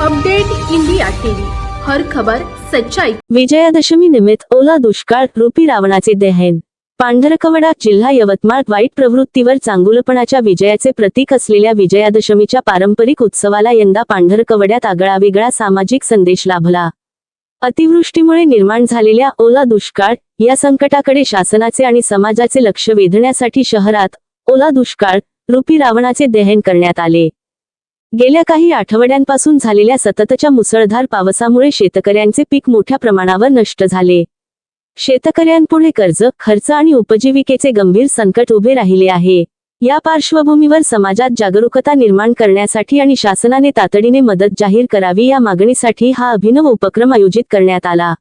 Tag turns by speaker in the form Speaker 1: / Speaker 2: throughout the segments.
Speaker 1: Update India TV. हर खबर सच्चाई.
Speaker 2: विजयादशमी निमित्त ओला दुष्काळ रूपी रावणाचे दहन. पांढरकवडा जिल्हा यवतमाळ वाईट प्रवृत्तीवर चांगुलपणाच्या विजयाचे प्रतीक असलेल्या विजयादशमीच्या पारंपरिक उत्सवाला यंदा पांढरकवड्यात आगळावेगळा सामाजिक संदेश लाभला. अतिवृष्टीमुळे निर्माण झालेल्या ओला दुष्काळ या संकटाकडे शासनाचे आणि समाजाचे लक्ष वेधण्यासाठी शहरात ओला दुष्काळ रूपी रावणाचे दहन करण्यात आले. गेल्या काही आठवड्यांपासून झालेल्या सततच्या मुसळधार पावसामुळे शेतकऱ्यांचे पीक मोठ्या प्रमाणावर नष्ट झाले. शेतकऱ्यांपुढे कर्ज खर्च आणि उपजीविकेचे गंभीर संकट उभे राहिले आहे. या पार्श्वभूमीवर समाजात जागरूकता निर्माण करण्यासाठी आणि शासनाने तातडीने मदत जाहीर करावी या मागणीसाठी हा अभिनव उपक्रम आयोजित करण्यात आला.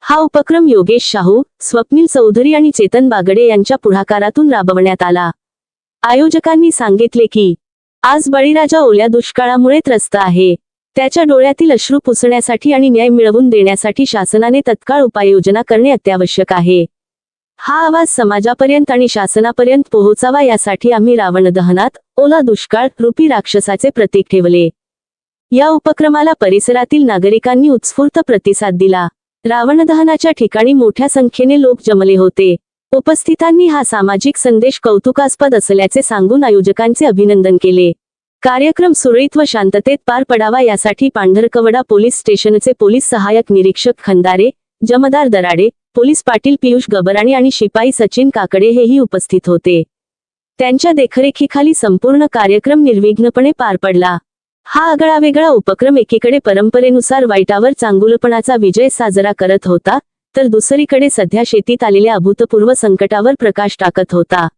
Speaker 2: हा उपक्रम योगेश शाहू स्वप्नील चौधरी आणि चेतन बागडे यांच्या पुढाकारातून राबवण्यात आला. आयोजकांनी सांगितले की आज बळीराजा ओल्या दुष्काळामुळे त्रस्त आहे. त्याच्या डोळ्यातील अश्रू पुसण्यासाठी आणि न्याय मिळवून देण्यासाठी शासनाने तत्काळ उपाययोजना करणे अत्यावश्यक आहे. हा आवाज समाजापर्यंत आणि शासनापर्यंत पोहोचावा यासाठी आम्ही रावण दहनात ओला दुष्काळ रुपी राक्षसाचे प्रतीक ठेवले. या उपक्रमाला परिसरातील नागरिकांनी उत्स्फूर्त प्रतिसाद दिला. रावण दहनाच्या ठिकाणी मोठ्या संख्येने लोक जमले होते. उपस्थितांनी हा सामाजिक संदेश कौतुकास्पद असल्याचे सांगून आयोजकांचे अभिनंदन केले. कार्यक्रम सुरळीत व शांततेत पार पडावा यासाठी पांढरकवडा पोलीस स्टेशनचे पोलीस सहाय्यक निरीक्षक खंदारे जमदार दराडे पोलीस पाटील पियुष गबराणी आणि शिपाई सचिन काकडे हेही उपस्थित होते. त्यांच्या देखरेखीखाली संपूर्ण कार्यक्रम निर्विघ्नपणे पार पडला. हा आगळावेगळा उपक्रम एकीकडे परंपरेनुसार वाईटावर चांगुलपणाचा विजय साजरा करत होता तर दुसरीकडे सध्या शेतीत आलेल्या अभूतपूर्व संकटावर प्रकाश टाकत होता.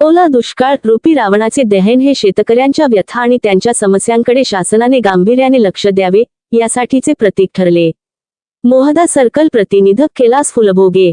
Speaker 2: ओला दुष्काळ रूपी रावणाचे दहन हे शेतकऱ्यांच्या व्यथा आणि त्यांच्या समस्यांकडे शासनाने गांभीर्याने लक्ष द्यावे यासाठीचे प्रतीक ठरले. मोहदा सर्कल प्रतिनिधक कैलास फुलभोगे.